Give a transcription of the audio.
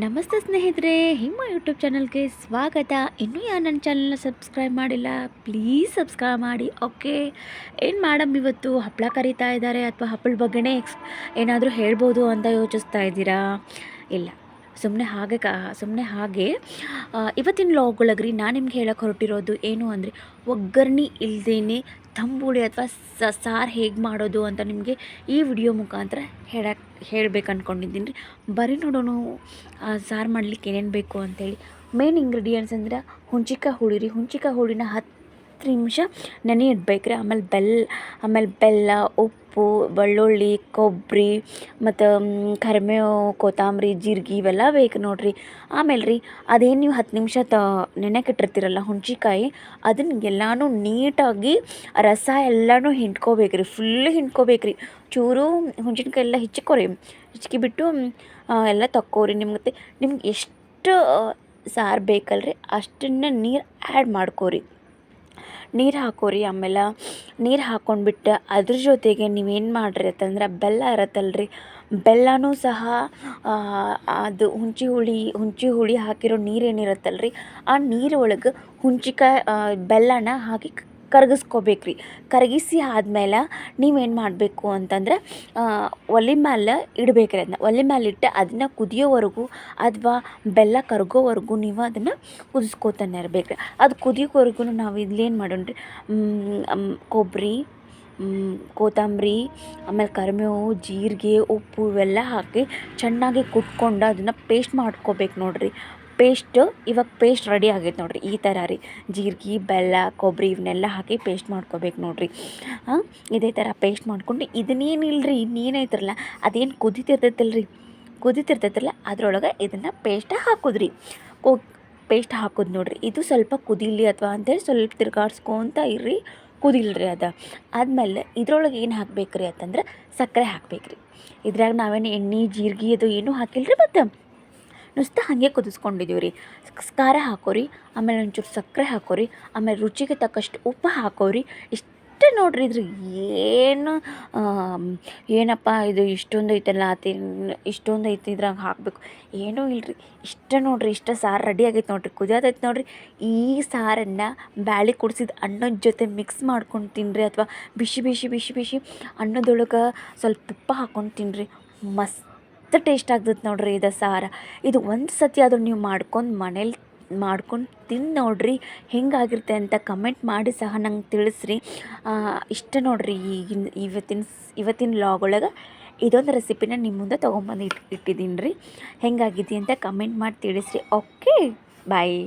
ನಮಸ್ತೆ ಸ್ನೇಹಿತರೆ ಹಿಮ್ಮ ಯೂಟ್ಯೂಬ್ ಚಾನಲ್ಗೆ ಸ್ವಾಗತ. ಇನ್ನೂ ಯಾರು ನನ್ನ ಚಾನಲ್ನ ಸಬ್ಸ್ಕ್ರೈಬ್ ಮಾಡಿಲ್ಲ ಪ್ಲೀಸ್ ಸಬ್ಸ್ಕ್ರೈಬ್ ಮಾಡಿ. ಓಕೆ ಏನು ಮಾಡಮ್ ಇವತ್ತು ಹಪ್ಪಳ ಕರಿತಾ ಇದ್ದಾರೆ ಅಥವಾ ಹಪ್ಪಳ ಬಗ್ಗೆನೇ ಎಕ್ಸ್ ಏನಾದರೂ ಹೇಳ್ಬೋದು ಅಂತ ಯೋಚಿಸ್ತಾ ಇದ್ದೀರಾ? ಇಲ್ಲ. ಸುಮ್ಮನೆ ಹಾಗೆ ಕ ಸುಮ್ಮನೆ ಹಾಗೆ ಇವತ್ತಿನ ಲಾಗೊಳಗ್ರಿ ನಾನು ನಿಮ್ಗೆ ಹೇಳಕ್ಕೆ ಹೊರಟಿರೋದು ಏನು ಅಂದರೆ, ಒಗ್ಗರಣೆ ಇಲ್ದೇನೆ ತಂಬುಳಿ ಅಥವಾ ಸಾರು ಹೇಗೆ ಮಾಡೋದು ಅಂತ ನಿಮಗೆ ಈ ವಿಡಿಯೋ ಮುಖಾಂತರ ಹೇಳಕ್ಕೆ ಹೇಳ್ಬೇಕು ಅಂದ್ಕೊಂಡಿದ್ದೀನಿ ರೀ ಬರೀ ನೋಡೋಣ ಸಾರು ಮಾಡ್ಲಿಕ್ಕೆ ಏನೇನು ಬೇಕು ಅಂತೇಳಿ. ಮೇನ್ ಇಂಗ್ರೀಡಿಯೆಂಟ್ಸ್ ಅಂದ್ರೆ ಹುಂಚಿಕಾಯಿ ಹುಳಿ ರೀ. ಹುಂಚಿಕಾಯಿ ಹುಳಿನ ಹತ್ತು ನಿಮಿಷ ನೆನೆ ಇಡ್ಬೇಕು ರೀ ಆಮೇಲೆ ಬೆಲ್ಲ ಆಮೇಲೆ ಬೆಲ್ಲ, ಉಪ್ಪು, ಬೆಳ್ಳುಳ್ಳಿ, ಕೊಬ್ಬರಿ, ಮತ್ತು ಕರಿಬೇವು ಕೊತ್ತಂಬರಿ, ಜೀರಿಗೆ ಇವೆಲ್ಲ ಬೇಕು ನೋಡಿರಿ. ಆಮೇಲೆ ರೀ ಅದೇನು ನೀವು ಹತ್ತು ನಿಮಿಷ ತ ನೆನೆಯಕ್ಕೆ ಇಟ್ಟಿರ್ತೀರಲ್ಲ ಹುಣ್ಚಿಕಾಯಿ ಅದನ್ನ ಎಲ್ಲನೂ ನೀಟಾಗಿ ರಸ ಎಲ್ಲನೂ ಹಿಂಡ್ಕೋಬೇಕು ರೀ ಫುಲ್ ಹಿಂಡ್ಕೋಬೇಕು ರೀ ಚೂರು ಹುಣ್ಸಿನ್ಕಾಯಿ ಎಲ್ಲ ಹಿಚ್ಕೋರಿ. ಹಿಚ್ಕಿಬಿಟ್ಟು ಎಲ್ಲ ತಕ್ಕೋರಿ ನಿಮ್ಗೆ. ನಿಮ್ಗೆ ಎಷ್ಟು ಸಾರು ಬೇಕಲ್ರಿ ಅಷ್ಟನ್ನು ನೀರು ಆ್ಯಡ್ ಮಾಡ್ಕೋರಿ. ನೀರು ಹಾಕೋರಿ ಆಮೇಲೆ ನೀರು ಹಾಕ್ಕೊಂಡ್ಬಿಟ್ಟು ಅದ್ರ ಜೊತೆಗೆ ನೀವೇನು ಮಾಡಿರಿ ಅಂತಂದ್ರೆ ಬೆಲ್ಲ ಇರತ್ತಲ್ರಿ. ಬೆಲ್ಲನೂ ಸಹ ಅದು ಹುಂಚಿ ಹುಳಿ ಹುಂಚಿ ಹುಳಿ ಹಾಕಿರೋ ನೀರೇನಿರತ್ತಲ್ರಿ ಆ ನೀರೊಳಗೆ ಹುಂಚಿಕಾಯಿ ಬೆಲ್ಲನ ಹಾಕಿ ಕರಗಿಸ್ಕೋಬೇಕು ರೀ ಕರಗಿಸಿ ಆದ್ಮೇಲೆ ನೀವೇನು ಮಾಡಬೇಕು ಅಂತಂದ್ರೆ ಒಲೆ ಮ್ಯಾಲೆ ಇಡಬೇಕ್ರಿ ಅದನ್ನ ಒಲೆ ಮ್ಯಾಲೆ ಇಟ್ಟು ಅದನ್ನ ಕುದಿಯೋವರೆಗೂ ಅಥವಾ ಬೆಲ್ಲ ಕರಗೋವರೆಗೂ ನೀವು ಅದನ್ನು ಕುದಿಸ್ಕೋತಾನೆ ಇರ್ಬೇಕು ಅದು ಕುದಿಯೋವರೆಗೂ ನಾವು ಇಲ್ಲೇನು ಮಾಡೋಣ ರೀ ಕೊಬ್ಬರಿ ಕೊತ್ತಂಬರಿ, ಆಮೇಲೆ ಕರಿಬೇವು ಜೀರಿಗೆ, ಉಪ್ಪು ಇವೆಲ್ಲ ಹಾಕಿ ಚೆನ್ನಾಗಿ ಕುಟ್ಕೊಂಡು ಅದನ್ನು ಪೇಸ್ಟ್ ಮಾಡ್ಕೋಬೇಕು ನೋಡಿರಿ. ಪೇಸ್ಟ್, ಇವಾಗ ಪೇಸ್ಟ್ ರೆಡಿ ಆಗೈತೆ ನೋಡಿರಿ. ಈ ಥರ ರೀ. ಜೀರಿಗೆ, ಬೆಲ್ಲ, ಕೊಬ್ಬರಿ ಇವನ್ನೆಲ್ಲ ಹಾಕಿ ಪೇಸ್ಟ್ ಮಾಡ್ಕೋಬೇಕು ನೋಡಿರಿ. ಹಾಂ, ಇದೇ ಥರ ಪೇಸ್ಟ್ ಮಾಡ್ಕೊಂಡು ಇದನ್ನೇನಿಲ್ಲ ರೀ ಇನ್ನೇನೈತ್ರಲ್ಲ ಅದೇನು ಕುದಿತಿರ್ತೈತಲ್ಲ ರೀ ಕುದಿತಿರ್ತೈತಲ್ಲ, ಅದರೊಳಗೆ ಇದನ್ನು ಪೇಸ್ಟ್ ಹಾಕೋದ್ರಿ. ಕೊ, ಪೇಸ್ಟ್ ಹಾಕೋದು ನೋಡಿರಿ. ಇದು ಸ್ವಲ್ಪ ಕುದಿಲಿ ಅಥವಾ ಅಂತೇಳಿ ಸ್ವಲ್ಪ ತಿರ್ಗಾಡ್ಸ್ಕೊತ ಇರ್ರಿ, ಕುದಿಲ್ರಿ ಅದು. ಆದಮೇಲೆ ಇದ್ರೊಳಗೆ ಏನು ಹಾಕ್ಬೇಕು ರೀ ಅಂತಂದ್ರೆ ಸಕ್ಕರೆ ಹಾಕ್ಬೇಕು ರೀ ಇದ್ರಾಗ ನಾವೇನು ಎಣ್ಣೆ, ಜೀರಿಗೆ ಅದು ಏನೂ ಹಾಕಿಲ್ಲ ರೀ ಮತ್ತು? ನುಸ್ತ ಹಾಗೆ ಕುದಿಸ್ಕೊಂಡಿದ್ದೀವಿ ರೀ. ಖಾರ ಹಾಕೋರಿ, ಆಮೇಲೆ ಒಂಚೂರು ಸಕ್ಕರೆ ಹಾಕೋರಿ, ಆಮೇಲೆ ರುಚಿಗೆ ತಕ್ಕಷ್ಟು ಉಪ್ಪು ಹಾಕೋರಿ. ಇಷ್ಟು ನೋಡ್ರಿ ಇದ್ರ ಏನು ಏನಪ್ಪ ಇದು ಇಷ್ಟೊಂದು ಐತಲ್ಲ ಇಷ್ಟೊಂದು ಐತಿ ಇದ್ರಾಗ ಹಾಕಬೇಕು. ಏನೂ ಇಲ್ರಿ, ಇಷ್ಟ ನೋಡ್ರಿ, ಇಷ್ಟ ಸಾರು ರೆಡಿ ಆಗೈತೆ ನೋಡ್ರಿ ಕುದಿಯೋದೈತೆ ನೋಡ್ರಿ. ಈ ಸಾರನ್ನು ಬ್ಯಾಳಿ ಕುಡಿಸಿದ ಅನ್ನದ ಜೊತೆ ಮಿಕ್ಸ್ ಮಾಡ್ಕೊಂಡು ತಿನ್ನಿರಿ ಅಥವಾ ಬಿಸಿ ಬಿಸಿ ಬಿಸಿ ಬಿಸಿ ಅನ್ನದೊಳಗೆ ಸ್ವಲ್ಪ ತುಪ್ಪ ಹಾಕ್ಕೊಂಡು ತಿನ್ನಿರಿ ಮಸ್ತ್ ಟೇಸ್ಟ್ ಆಗ್ತದೆ ನೋಡ್ರಿ ಇದು ಸಾರ. ಇದು ಒಂದು ಸತಿ ಆದರೂ ನೀವು ಮಾಡ್ಕೊಂಡು ಮನೇಲಿ, ಮಾಡ್ಕೊಂಡು ತಿಂದು ನೋಡ್ರಿ ಹೆಂಗಾಗಿರುತ್ತೆ ಅಂತ ಕಮೆಂಟ್ ಮಾಡಿ ಸಹ ನಂಗೆ ತಿಳಿಸ್ರಿ. ಇಷ್ಟ ನೋಡ್ರಿ ಈಗಿನ, ಇವತ್ತಿನ ಇವತ್ತಿನ ಲಾಗ್ ಒಳಗೆ ಇದೊಂದು ರೆಸಿಪಿನ ನಿಮ್ಮ ಮುಂದೆ ತೊಗೊಂಬಂದು ಇಟ್ಟು ಇಟ್ಟಿದ್ದೀನಿ ರೀ ಹೆಂಗಾಗಿದೆ ಅಂತ ಕಮೆಂಟ್ ಮಾಡಿ ತಿಳಿಸ್ರಿ. Okay bye